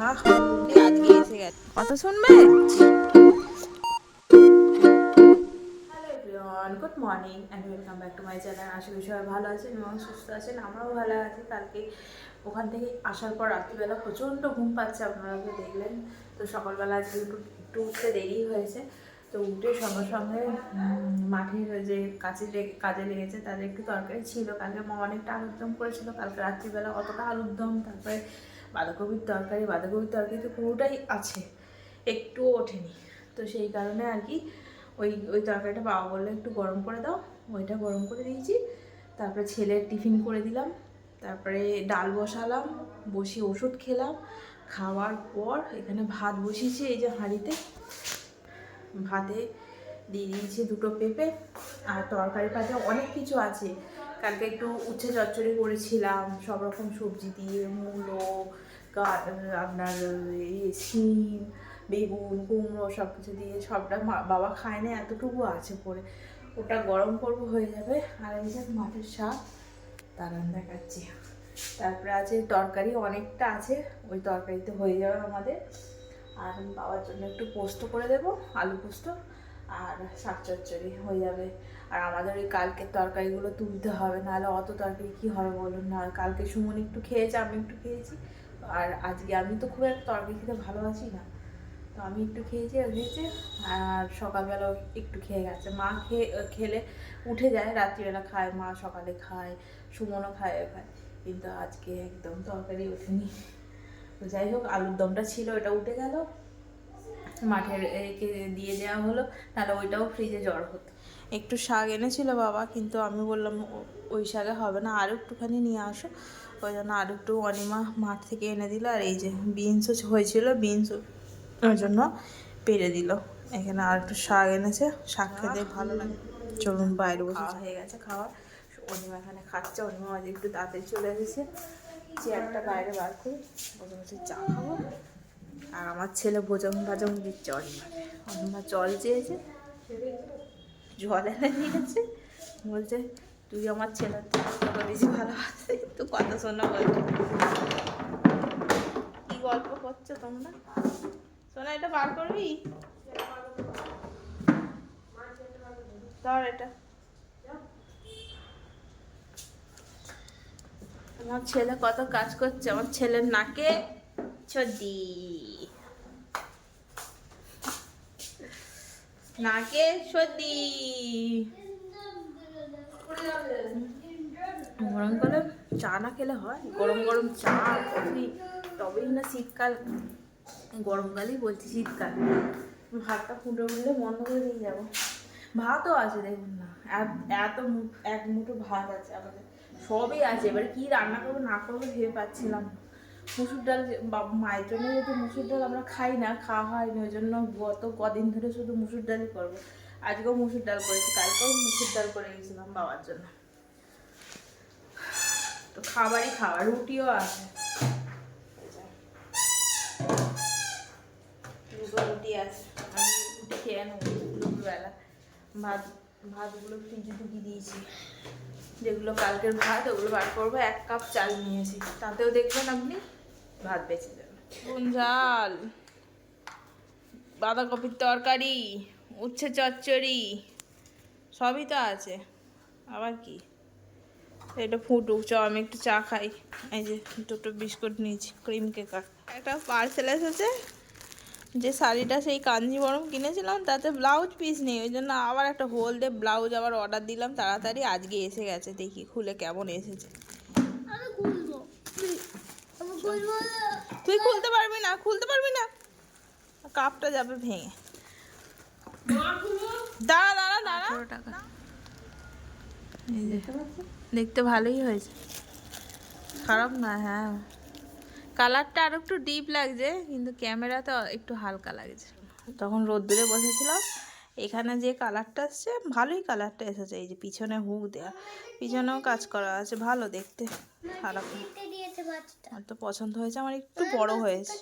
Morning my channel ভালো আছেন এবং সুস্থ আছেন, আমরাও ভালো কালকে ওখান থেকে আসার পর রাত্রিবেলা প্রচণ্ড ঘুম পাচ্ছে, আপনারা তো দেখলেন। তো সকালবেলা আজকে একটু একটু উঠতে দেরি হয়েছে। তো উঠে সঙ্গে সঙ্গে মাঠের যে কাজে কাজে লেগেছে, তাদের একটু তরকারি ছিল। কালকে মা অনেকটা আলুর দম করেছিল, কালকে রাত্রিবেলা অতটা আলুর দম তারপরে বাঁধাকপির তরকারি বাঁধাকপির তরকারি তো পুরোটাই আছে, একটুও ওঠেনি। তো সেই কারণে আর কি ওই ওই তরকারিটা বাবা বলল, একটু গরম করে দাও। ওইটা গরম করে দিয়েছি। তারপরে ছেলের টিফিন করে দিলাম। তারপরে ডাল বসালাম, বসিয়ে ওষুধ খেলাম। খাওয়ার পর এখানে ভাত বসিয়েছি এই যে হাঁড়িতে। ভাতে দিয়ে দিয়েছি দুটো পেঁপে আর তরকারি পাতে অনেক কিছু আছে। কালকে একটু উচ্ছে চচ্চড়ি করেছিলাম, সব রকম সবজি দিয়ে, মূলো আপনার শিম, বেগুন, কুমড়ো সব কিছু দিয়ে সবটা বাবা খায় না, এতটুকু আছে পরে। ওটা গরম করব হয়ে যাবে। আর এই যে মাছের শাক তার দেখাচ্ছি। তারপরে আছে তরকারি, অনেকটা আছে, ওই তরকারিতে হয়ে যাবে আমাদের। আর বাবার জন্য একটু পোস্ত করে দেব, আলু পোস্ত। আর শাক চচ্চড়ি হয়ে যাবে। আর আমাদের ওই কালকের তরকারিগুলো তুলতে হবে, নাহলে অত তরকারি কী হবে বলুন না। কালকে সুমন একটু খেয়েছে, আমি একটু খেয়েছি। আর আজকে আমি তো খুব একটা তরকারি খেতে ভালোবাসি না। তো আমি একটু খেয়েছি আর খেয়েছে আর সকালবেলাও একটু খেয়ে গেছে। মা খেয়ে, খেলে উঠে যায়, রাত্রিবেলা খায়, মা সকালে খায়, সুমনও খায় খায়। কিন্তু আজকে একদম তরকারি ওঠেনি। তো যাই হোক, আলুর দমটা ছিল ওটা উঠে গেল। মাঠের একে দিয়ে দেওয়া হলো তাহলে ওইটাও ফ্রিজে জড় হতো। একটু শাক এনেছিল বাবা কিন্তু আমি বললাম ওই শাকে হবে না আরও একটুখানি নিয়ে আসো। ওই জন্য আর একটু অনিমা মাঠ থেকে এনে দিল আর এই যে বিনসও হয়েছিল বিনস ওই জন্য পেরে দিল। এখানে আর একটু শাক এনেছে শাক খেতে ভালো লাগে। চলুন বাইরে বসে হয়ে গেছে খাওয়া। অনিমা এখানে খাচ্ছে অনিমা আজ একটু তাড়াতাড়ি চলে এসেছে। চেয়ারটা বাইরে বার করি বসে বসে চা খাব। আর আমার ছেলে ভোজন ভাজম দিচ্ছে অনিমাকে অনিমা জল চেয়েছে, জল এনে দিয়েছে। বলছে, তুই আমার ছেলের তোকে বেশি ভালোবাসে তো কথা শোনা বলছে। কি গল্প করছ তোমরা? শোনা, এটা বার করবি? ধর এটা। আমার ছেলে কত কাজ করছে, আমার ছেলের নাকে ছদি নাকে সর্দি। গরম গরম চা না খেলে হয়? গরম গরম চা, কফি, তবেই না শীতকাল। গরমকালেই বলছি শীতকাল। ভাতটা ফুটে উঠলে বন্ধ করে দিয়ে যাব। ভাতও আছে দেখুন না। এত- এক মুঠো ভাত আছে আমাদের। সবই আছে। এবার কি রান্না করব না করব ভেবে পাচ্ছিলাম না। মুসুর ডাল মায়ের জন্য যেহেতু মুসুর ডাল আমরা খাই না, খাওয়া হয়নি, ওই জন্য গত কদিন ধরে শুধু মুসুর ডালই করব। আজকেও মুসুর ডাল করেছি, কালকেও মুসুর ডাল করে গেছিলাম বাবার জন্য। তো খাবারই খাবার, রুটিও আছে। রুটি আছে খেয়ে দুপুরবেলা। ভাত, ভাতগুলো ফ্রিজে ঢুকিয়ে দিয়েছি। যেগুলো কালকের ভাত, ওগুলো বার করব, এক কাপ চাল নিয়েছি। তাতেও দেখবেন আপনি ভাত বেঁচে যাবে ঝাল, বাঁধাকপির তরকারি, উচ্ছে চচ্চড়ি, সবই তো আছে। আবার কি? এটা ফুটুক চ আমি একটু চা খাই। এই যে দুটো বিস্কুট নিয়েছি, ক্রিম কেকার। একটা পার্সেল এসেছে, যে শাড়িটা সেই কাঞ্জিবরম কিনেছিলাম, তাতে ব্লাউজ পিস নেই, ওই জন্য আবার একটা হোল দিয়ে ব্লাউজ আবার অর্ডার দিলাম, তাড়াতাড়ি আজকে এসে গেছে, দেখি খুলে কেমন এসেছে আমি খুলবো আমি খুলবো তুই খুলতে পারবি না খুলতে পারবি না? কাপটা যাবে ভেঙে। দাঁড়া দাঁড়া দাঁড়া। টাকা। দেখতে ভালোই হয়েছে। খারাপ না হ্যাঁ। কালারটা আর একটু ডিপ লাগছে কিন্তু ক্যামেরাতে একটু হালকা লাগছে। তখন রোদ্দুরে বসেছিলাম এখানে যে কালারটা আসছে ভালোই কালারটা এসেছে। এই যে পিছনে হুক দেওয়া পিছনেও কাজ করা আছে ভালো দেখতে। খারাপ আমার তো পছন্দ হয়েছে আমার একটু বড় হয়েছে।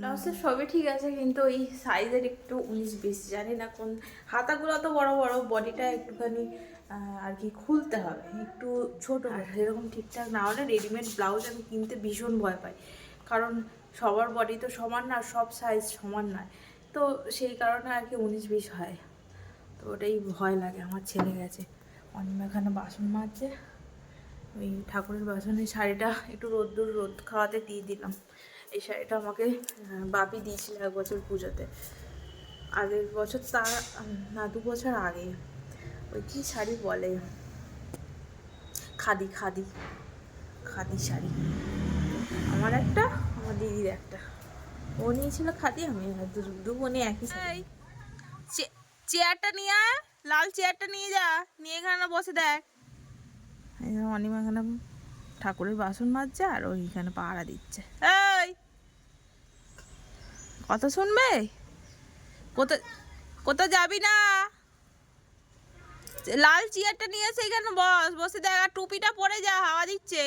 ব্লাউজের সবই ঠিক আছে কিন্তু এই সাইজের একটু উনিশ বিশ জানি না কোন। হাতাগুলো তো বড় বড় বডিটা একটুখানি আর কি খুলতে হবে একটু ছোট এরকম ঠিকঠাক না হলে রেডিমেড ব্লাউজ আমি কিনতে ভীষণ ভয় পাই। কারণ সবার বডি তো সমান না সব সাইজ সমান নয়। তো সেই কারণে আর কি উনিশ বিশ হয়। তো ওটাই ভয় লাগে আমার ছেলে গেছে। অনিমা এখানে বাসন মাজছে। ওই ঠাকুরের বাসনের শাড়িটা একটু রোদ্দুর রোদ খাওয়াতে দিয়ে দিলাম। এই শাড়িটা আমাকে বাপি দিয়েছিল এক বছর পুজোতে। আগের বছর উম, না দু বছর আগে। ওই কি শাড়ি বলে? খাদি খাদি। খাদি শাড়ি। আমার একটা আমার দিদির একটা। ও নিয়েছিল খাদি আমি দু- বোনে একই চেয়ারটা নিয়ে আয় লাল চেয়ারটা নিয়ে যা নিয়ে এখানে বসে দেখ। অনিমা এখানে ঠাকুরের বাসন মাজছে আর ওইখানে পাহারা দিচ্ছে। এই! কথা শুনবে? কোথা কোথাও যাবি না? লাল চেয়ারটা নিয়ে এসে এখানে বস বসে দেখ আর টুপিটা পরে যা হাওয়া দিচ্ছে।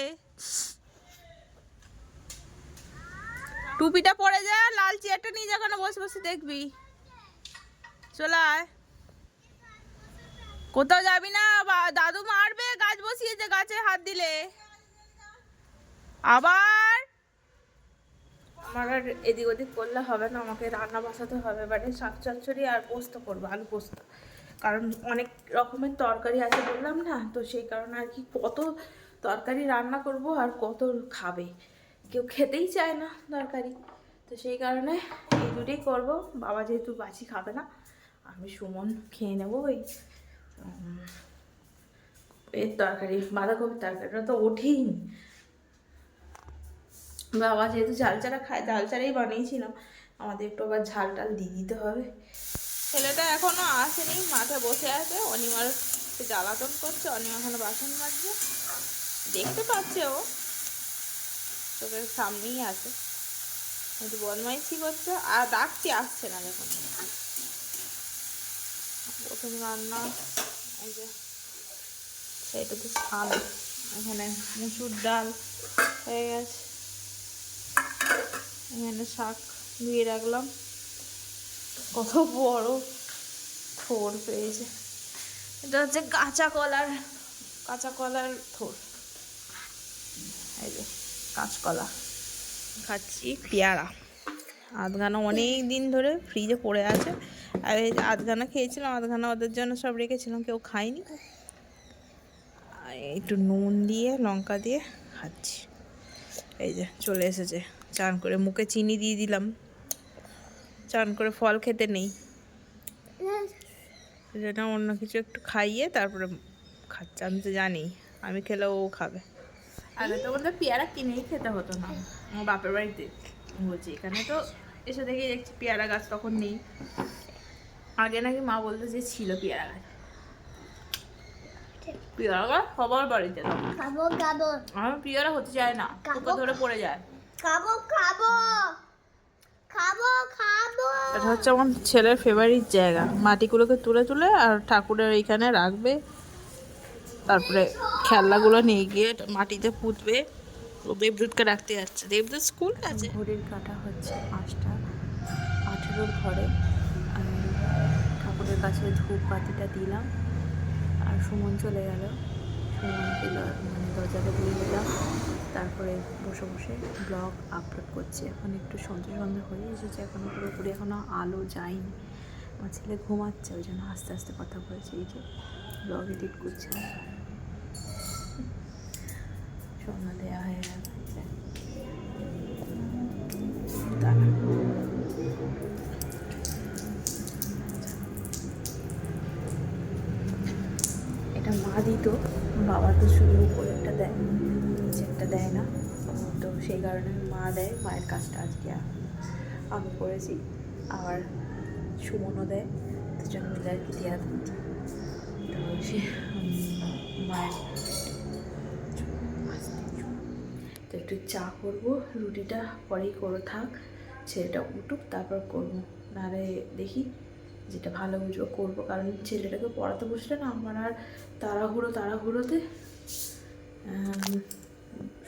টুপিটা পরে যা, লাল চেয়ারটা নিয়ে যা বসে বসে দেখবি। চলে আয়। কোথাও যাবি না দাদু মারবে, গাছ বসিয়েছে, গাছে হাত দিলে। আবার? আমার আর এদিক ওদিক করলে হবে না, আমাকে রান্না বসাতে হবে, এবারে শাক চচ্চড়ি আর পোস্ত করব, আলু পোস্ত। কারণ অনেক রকমের তরকারি আছে বললাম না, তো সেই কারণে আর কি কত তরকারি রান্না করব আর কত খাবে। কেউ খেতেই চায় না তরকারি। তো সেই কারণে এই দুটোই করব। বাবা যেহেতু বাছি খাবে না, আমি সুমন খেয়ে নেব ওই এর তরকারি, বাঁধাকপির তরকারিটা তো ওঠেই বাবা যেহেতু ঝাল চারা খায়, ঝাল চারাই বানিয়েছিলাম, আমাদের একটু আবার ঝাল টাল দিয়ে দিতে হবে। ছেলেটা এখনও আসেনি, মাঠে বসে আছে অনিমার জ্বালাতন করছে, অনিমা এখানে বাসন মাজছে দেখতে পাচ্ছে ও। চোখের সামনেই আছে। একটু বদমাইশি করছে, আর ডাকছি আসছে না দেখুন প্রথম রান্না, এই যে এটা তো শাল এখানে মুসুর ডাল হয়ে গেছে। এখানে শাক ধুয়ে রাখলাম। কত বড় থোর পেয়েছে। এটা হচ্ছে কাঁচা কলার কাঁচা কলার থোর। এই যে। কাঁচকলা। খাচ্ছি। পেয়ারা। আধখানা অনেক দিন ধরে ফ্রিজে পড়ে আছে। আর এই আধখানা খেয়েছিলাম আধখানা ওদের জন্য সব রেখেছিলাম কেউ খায়নি। একটু নুন দিয়ে লঙ্কা দিয়ে খাচ্ছি। এই যে চলে এসেছে চান করে মুখে চিনি দিয়ে দিলাম। চান করে ফল খেতে নেই। সেটা অন্য কিছু একটু খাইয়ে তারপরে খাচ্ছে আমি তো জানি আমি খেলে ও খাবে। আগে তো বলতে পেয়ারা কিনেই খেতে হতো না। আমার বাপের বাড়িতে। বলছি এখানে তো এসে দেখে দেখছি পেয়ারা গাছ তখন নেই। আগে নাকি মা বলতো যে ছিল পেয়ারা গাছ। পেয়ারা গাছ সবার বাড়িতে। খাব খাব। আমার পেয়ারা হতে চায় না পোকা ধরে পড়ে যায়। খাব খাব। খাব খাব। এটা হচ্ছে আমার ছেলের ফেভারিট জায়গা। মাটিগুলোকে তুলে তুলে আর ঠাকুরের এইখানে রাখবে। খেলনাগুলো নিয়ে গিয়ে মাটিতে পুঁতবে। দেবদূতকে রাখতে যাচ্ছে। দেবদূত স্কুল আছে? ঘড়ির কাটা হচ্ছে পাঁচটা আঠেরোর ঘরে। আমি ঠাকুরের কাছে ধূপ বাতিটা দিলাম আর সুমন চলে গেল। সুমনকে মানে দরজাটা দিয়ে দিলাম। তারপরে বসে বসে ব্লগ আপলোড করছি। এখন একটু সন্ধ্যে সন্ধ্যে হয়ে এসেছে এখনও পুরোপুরি এখনও আলো যায়নি। আমার ছেলে ঘুমাচ্ছে, ওই জন্য আস্তে আস্তে কথা বলছে, এই যে ব্লগ এডিট করছে। সন্ধ্যা দেওয়া হয়ে গেল। এটা মা দিত, বাবা তো শুধু উপরেরটা দেয়, নিচেরটা দেয় না। তো সেই কারণে মা দেয়, মায়ের কাজটা আজকে আমি করেছি। আর সুমনও দেয় দুজন মিলে আর কি দেওয়া তো সে মায়ের তো একটু চা করব, রুটিটা পরেই করে থাক, ছেলেটা উঠুক, তারপর করব। নাহলে দেখি যেটা ভালো বুঝব, করব। কারণ ছেলেটাকে পড়াতে বসলে না আমার আর তাড়াহুড়ো তাড়াহুড়োতে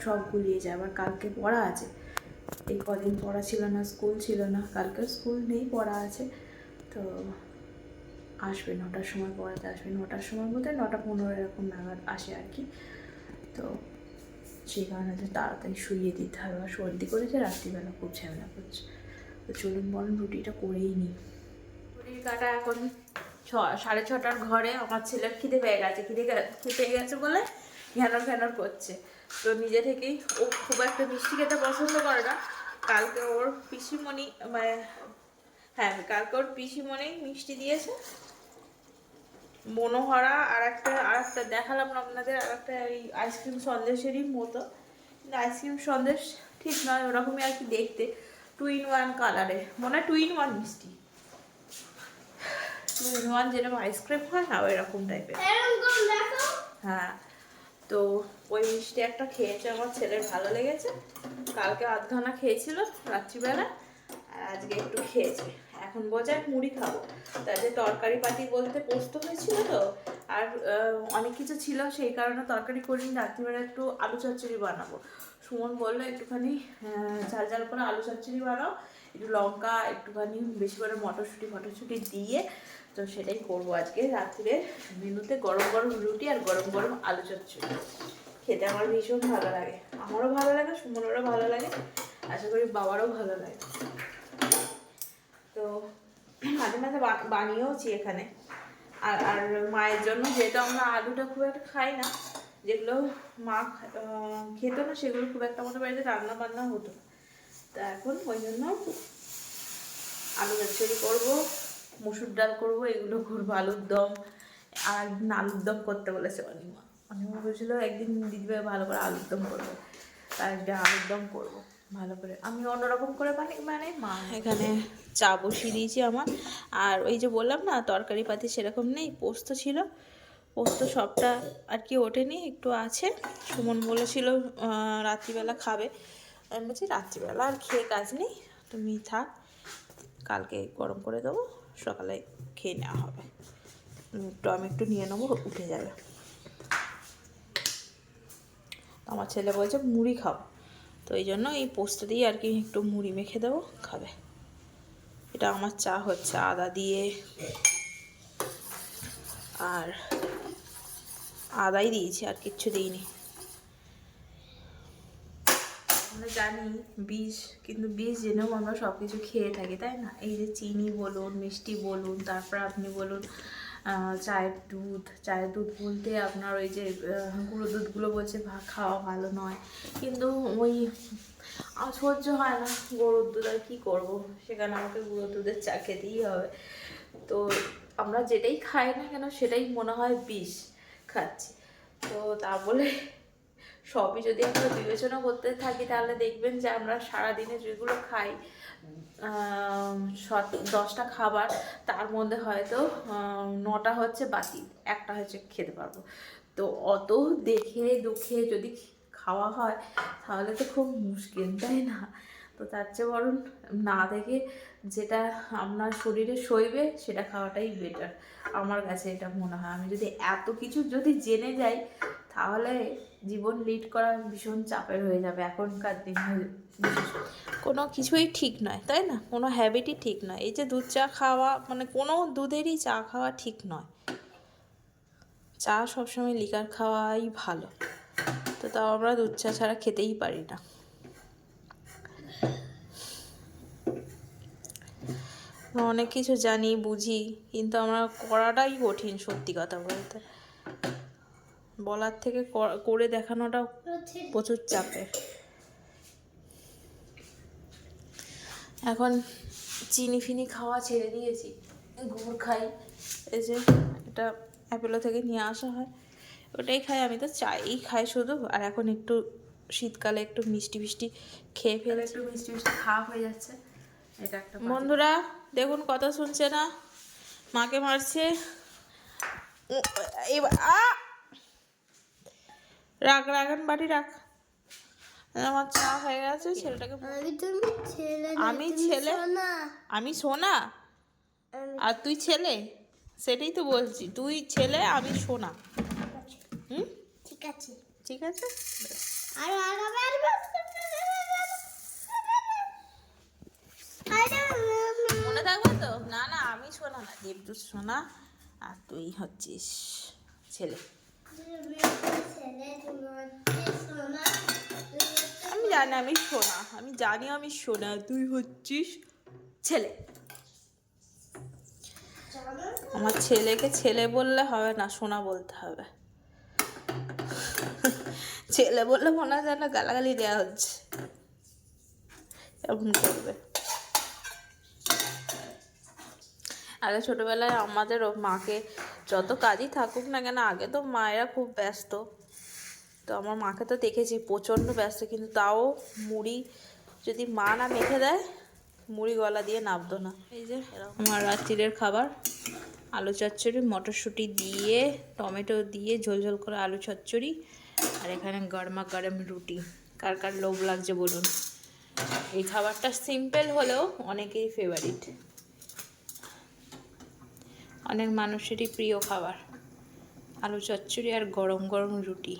সব গুলিয়ে যায়। আবার কালকে পড়া আছে। এই কদিন পড়া ছিল না, স্কুল ছিল না কালকে স্কুল নেই, পড়া আছে। তো আসবে নটার সময় পড়াতে আসবে। নটার সময় বলতে নটা পনেরো এরকম নাগাদ আসে আর কি। তো সেই কারণে তো তাড়াতাড়ি শুইয়ে দিতে হবে আর সর্দি করেছে, রাত্রিবেলা খুব ঝামেলা করছে। তো চলুন বরং রুটিটা করেই নিই। রুটির কাটা এখন ছ, সাড়ে ছটার ঘরে আমার ছেলের খিদে পেয়ে গেছে। খিদে পেয়ে গেছে বলে ঘ্যানর ঘ্যানর করছে। তো নিজে থেকেই ও খুব একটা মিষ্টি খেতে পছন্দ করে না। কালকে ওর পিসিমণি মানে হ্যাঁ কালকে ওর পিসিমণি মিষ্টি দিয়েছে। মনোহরা আর একটা আর একটা দেখালাম না আপনাদের আর একটা ওই আইসক্রিম সন্দেশেরই মতো। কিন্তু আইসক্রিম সন্দেশ ঠিক নয় ওরকমই আর কি দেখতে। টু ইন ওয়ান কালারে মনে হয় টু ইন ওয়ান মিষ্টি। টু ইন ওয়ান যেরকম আইসক্রিম হয় না ওই রকম টাইপের হ্যাঁ তো ওই মিষ্টি একটা খেয়েছে আমার ছেলের ভালো লেগেছে। কালকে আধখানা খেয়েছিল রাত্রিবেলা আর আজকে একটু খেয়েছে। এখন আমি মুড়ি খাব। তাদের তরকারি পাতি বলতে পোস্ত হয়েছিল তো, আর অনেক কিছু ছিল, সেই কারণে তরকারি করিনি। রাত্রিবেলা একটু আলু চচ্চড়ি বানাবো। সুমন বলল, একটুখানি ঝাল ঝাল করে আলু চচ্চড়ি বানাও। একটু লঙ্কা, একটুখানি বেশি করে মটরশুঁটি মটরশুঁটি দিয়ে তো সেটাই করব আজকে রাত্রে। মেনুতে গরম গরম রুটি আর গরম গরম আলু চচ্চড়ি। খেতে আমার ভীষণ ভালো লাগে। আমারও ভালো লাগে, সুমনেরও ভালো লাগে। আশা করি বাবারও ভালো লাগে। মাঝে মাঝে বানিয়েওছি এখানে। আর আর মায়ের জন্য যেহেতু আমরা আলুটা খুব একটা খাই না, যেগুলো মা খেত না, সেগুলো খুব একটা আমাদের বাড়িতে রান্না বান্না হতো তা এখন ওই জন্য আলু চচ্চড়ি করব, মুসুর ডাল করব, এগুলো করব, আলুর দম। আর আলুর দম করতে বলেছে অনিমা। অনিমা বলছিল, একদিন দিদিভাই ভালো করে আলুর দম করব। তার আলুর দম করব। ভালো করে। আমি অন্যরকম করে বানি মানে মা এখানে চা বসিয়ে দিয়েছি আমার। আর ওই যে বললাম না তরকারি পাতি সেরকম নেই পোস্ত ছিল। পোস্ত সবটা আর কি ওঠেনি একটু আছে। সুমন বলেছিল রাত্রিবেলা খাবে। আমি বলছি রাত্রিবেলা আর খেয়ে কাজ নেই তুমি থাক কালকে গরম করে দেবো সকালে খেয়ে নেওয়া হবে। একটু আমি একটু নিয়ে নেব উঠে যাবে। আমার ছেলে বলছে মুড়ি খাব তো এই জন্য এই পোস্ত দিয়ে আর কি একটু মুড়ি মেখে দেবো, খাবে। এটা আমার চা হচ্ছে, আদা দিয়ে। আর আদাই দিয়েছি, আর কিচ্ছু দিইনি। আমরা জানি বিষ, কিন্তু বিষ জেনেও আমরা সব কিছু খেয়ে থাকি, তাই না? এই যে চিনি বলুন, মিষ্টি বলুন, তারপর আপনি বলুন চায়ের দুধ চায়ের দুধ বলতে আপনার ওই যে গুঁড়ো দুধগুলো বলছে খাওয়া ভালো নয়। কিন্তু ওই সহ্য হয় না, গরুর দুধ আর কী করব? সেখানে আমাকে গুঁড়ো দুধের চা খেতেই হবে। তো আমরা যেটাই খাই না কেন, সেটাই মনে হয় বিষ খাচ্ছি। তো তা বলে সবই যদি আমরা বিবেচনা করতে থাকি, তাহলে দেখবেন যে আমরা সারাদিনে যেগুলো খাই দশটা খাবার, তার মধ্যে হয়তো নটা হচ্ছে বাতি একটা হচ্ছে খেতে পারব। তো অত দেখে দুঃখে যদি খাওয়া হয়, তাহলে তো খুব মুশকিল, তাই না? তো তার চেয়ে বরং না দেখে যেটা আপনার শরীরে সইবে, সেটা খাওয়াটাই বেটার আমার কাছে এটা মনে হয়। আমি যদি এত কিছু যদি জেনে যাই তাহলে জীবন লিড করা ভীষণ চাপের হয়ে যাবে এখনকার দিনে। কোনো কিছুই ঠিক নয়, তাই না? কোনো হ্যাবিটই ঠিক নয়। এই যে দুধ চা খাওয়া মানে কোনো দুধেরই চা খাওয়া ঠিক নয়। চা সবসময় লিকার খাওয়াই ভালো। তো তাও আমরা দুধ চা ছাড়া খেতেই পারি না। অনেক কিছু জানি, বুঝি, কিন্তু আমরা করাটাই কঠিন সত্যি কথা বলতে। বলার থেকে করে দেখানোটা প্রচুর চাপে এখন চিনি ফিনি খাওয়া ছেড়ে দিয়েছি গুড় খাই। এই যে এটা অ্যাপেলো থেকে নিয়ে আসা হয় ওটাই খাই। আমি তো চাই খাই শুধু। আর এখন একটু শীতকালে একটু মিষ্টি মিষ্টি খেয়ে ফেলে একটু মিষ্টি মিষ্টি খাওয়া হয়ে যাচ্ছে। এটা একটা বন্ধুরা দেখুন কথা শুনছে না? মাকে মারছে। এবার আ রাখ রাখান বাড়ি রাখ আমার চা হয়ে গেছে ছেলেটাকে আমি ছেলে না, আমি সোনা। আর তুই ছেলে সেটাই তো বলছি তুই ছেলে আমি সোনা হুম ঠিক আছে ঠিক আছে। আর মনে থাকবে তো না না আমি সোনা না দেবদূত সোনা আর তুই হচ্ছিস ছেলে আমি জানি আমি সোনা, আমি জানি আমি সোনা, তুই হচ্ছিস ছেলে। আমার ছেলেকে ছেলে বললে হবে না, সোনা বলতে হবে। ছেলে বললে মনে হয় যেন গালাগালি দেওয়া হচ্ছে। এমন করবে। আগে ছোটবেলায় আমাদেরও মাকে যত কাজই থাকুক না কেন, আগে তো মায়েরা খুব ব্যস্ত। তো আমার মাকে তো দেখেছি, প্রচণ্ড ব্যস্ত, কিন্তু তাও মুড়ি যদি মা না মেখে দেয়, মুড়ি গলা দিয়ে নামতো না। এই যে এরকম। আমার রাত্রিরের খাবার, আলু চচ্চড়ি, মটরশুঁটি দিয়ে, টমেটো দিয়ে ঝোল ঝোল করে আলু চচ্চড়ি, আর এখানে গরমা গরম রুটি। কার কার লোভ লাগছে বলুন? এই খাবারটা সিম্পল হলেও অনেকেরই ফেভারিট অনেক মানুষেরই প্রিয় খাবার। আলু চচ্চড়ি আর গরম গরম রুটি।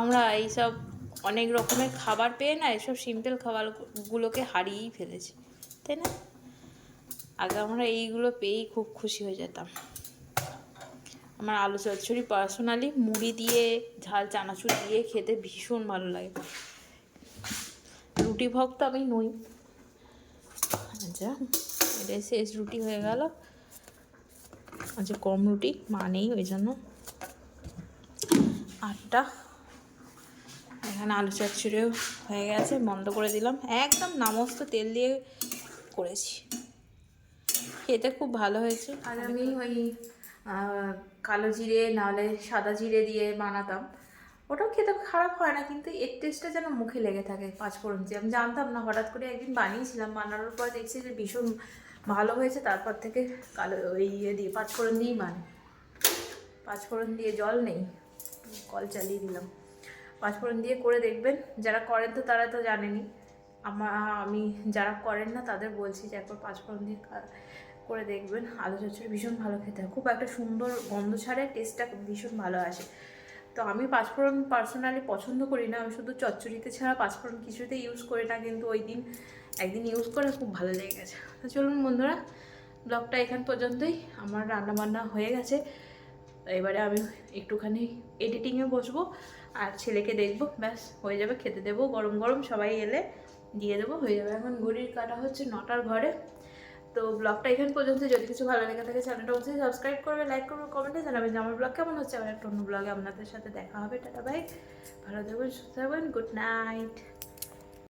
আমরা এইসব অনেক রকমের খাবার পেয়ে না এসব সিম্পল খাবারগুলোকে হারিয়েই ফেলেছি, তাই না? আগে আমরা এইগুলো পেয়েই খুব খুশি হয়ে যেতাম। আমার আলু চচ্চড়ি পার্সোনালি মুড়ি দিয়ে, ঝাল চানাচুর দিয়ে খেতে ভীষণ ভালো লাগে। রুটি ভক্ত আমি নই। আচ্ছা এটাই শেষ রুটি হয়ে গেল। আচ্ছা কম রুটি মা নেই ওই জন্য। আটটা। এখানে আলু চচ্চড়িও হয়ে গেছে, বন্ধ করে দিলাম। একদম নামস্ত তেল দিয়ে করেছি। খেতে খুব ভালো হয়েছে। আর আমি ওই কালো জিরে, নাহলে সাদা জিরে দিয়ে বানাতাম। ওটাও খেতে খারাপ হয় না, কিন্তু এর টেস্টটা যেন মুখে লেগে থাকে, পাঁচফোড়ন দিয়ে আমি জানতাম না, হঠাৎ করে একদিন বানিয়েছিলাম, বানানোর পর দেখছি যে ভীষণ ভালো হয়েছে, তারপর থেকে কালো ওই ইয়ে দিয়ে পাঁচফোড়ন দিয়েই মানে। পাঁচফোড়ন দিয়ে জল নেই, কল চালিয়ে দিলাম। পাঁচফোড়ন দিয়ে করে দেখবেন, যারা করেন তো তারা তো জানেনি আমার আমি যারা করেন না তাদের বলছি যে একবার পাঁচফোড়ন দিয়ে করে দেখবেন। আলু চচ্চড়ি ভীষণ ভালো খেতে হয়। খুব একটা সুন্দর গন্ধ ছাড়ে, টেস্টটা ভীষণ ভালো আসে। তো আমি পাঁচফোড়ন পার্সোনালি পছন্দ করি না। আমি শুধু চচ্চড়িতে ছাড়া পাঁচফোড়ন কিছুতে ইউজ করি না। কিন্তু ওই দিন একদিন ইউজ করে খুব ভালো লেগে গেছে। তো চলুন বন্ধুরা ব্লগটা এখান পর্যন্তই। আমার রান্নাবান্না হয়ে গেছে। এবারে আমি একটুখানি এডিটিংয়ে বসবো আর ছেলেকে দেখব। ব্যাস, হয়ে যাবে খেতে দেবো গরম গরম, সবাই এলে দিয়ে দেবো, হয়ে যাবে। এখন ঘড়ির কাটা হচ্ছে নটার ঘরে। তো ব্লগটা এখান পর্যন্ত। যদি কিছু ভালো লেগে থাকে চ্যানেলটা অবশ্যই সাবস্ক্রাইব করবে লাইক করবে কমেন্টে জানাবেন যে আমার ব্লগ কেমন হচ্ছে। আবার একটা অন্য ব্লগে আপনাদের সাথে দেখা হবে। টাটা বাই ভালো থাকবেন, সুস্থ থাকবেন। Good night